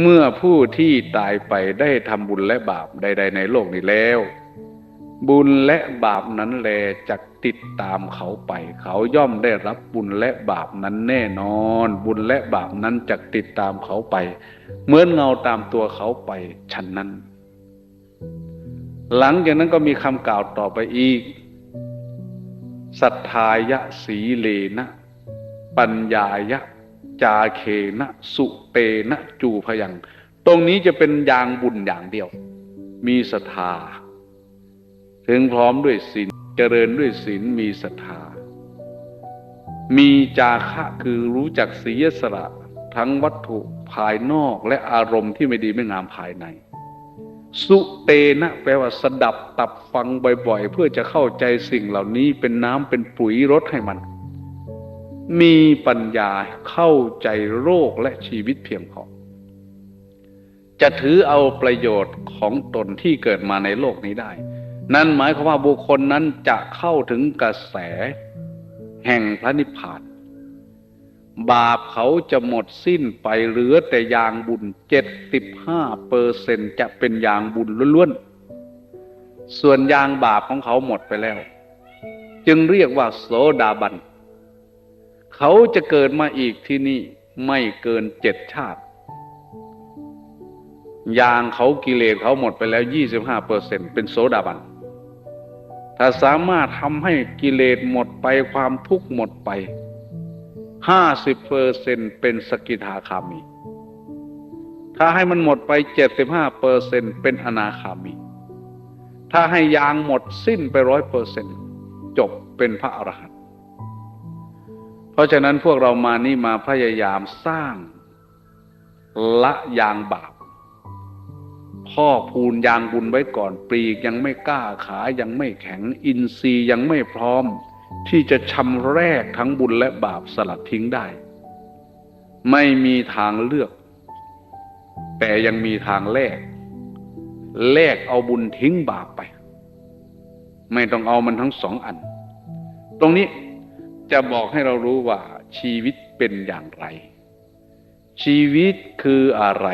เมื่อผู้ที่ตายไปได้ทำบุญและบาปใด ๆ ในโลกนี้แล้ว บุญและบาปนั้นแลจะติดตามเขาไป เขาย่อมได้รับบุญและบาปนั้นแน่นอน บุญและบาปนั้นจะติดตามเขาไป เหมือนเงาตามตัวเขาไปฉันนั้น หลังจากนั้นก็มีคำกล่าวต่อไปอีกสัทธายะสีเลนะ ปัญญายะ จาเคนะสุเตนะจูพยัง ตรงนี้จะเป็นยางบุญอย่างเดียว มีศรัทธา ถึงพร้อมด้วยศีลเจริญด้วยศีลมีศรัทธา มีจาคะคือรู้จักเสียสละทั้งวัตถุภายนอกและอารมณ์ที่ไม่ดีไม่งามภายใน สุเตนะแปลว่าสดับตับฟังบ่อยๆ เพื่อจะเข้าใจสิ่งเหล่านี้เป็นน้ำเป็นปุ๋ยรดให้มัน มีปัญญาเข้าใจโรคและชีวิตเพียงพอ จะถือเอาประโยชน์ของตนที่เกิดมาในโลกนี้ได้ นั่นหมายความว่าบุคคลนั้นจะเข้าถึงกระแส แห่งพระนิพพาน บาปเขาจะหมดสิ้นไปเหลือแต่ยางบุญเจ็ดสิบห้าเปอร์เซนจะเป็นยางบุญล้วนๆ ส่วนยางบาปของเขาหมดไปแล้ว จึงเรียกว่าโสดาบัน เขาจะเกิดมาอีกที่นี่ไม่เกินเจ็ดชาติยางเขากิเลสเขาหมดไปแล้วยี่สิบห้าเปอร์เซ็นเป็นโสดาบัน ถ้าสามารถทำให้กิเลสหมดไปความทุกข์หมดไปห้าสิบเปอร์เซ็นเป็นสกิทาคามี ถ้าให้มันหมดไปเจ็ดสิบห้าเปอร์เซ็นเป็นอนาคามี ถ้าให้ยางหมดสิ้นไปร้อยเปอร์เซ็นจบเป็นพระอรหันต์ เพราะฉะนั้นพวกเรามานี่มาพยายามสร้าง ละยางบาปพ่อพูนยางบุญไว้ก่อนปลีกยังไม่กล้าขายังไม่แข็ง อินทรีย์ยังไม่พร้อม ที่จะชำแรกทั้งบุญและบาปสลัดทิ้งได้ ไม่มีทางเลือก แต่ยังมีทางแลกแลกเอาบุญทิ้งบาปไป ไม่ต้องเอามันทั้งสองอัน ตรงนี้ จะบอกให้เรารู้ว่าชีวิตเป็นอย่างไร ชีวิตคืออะไร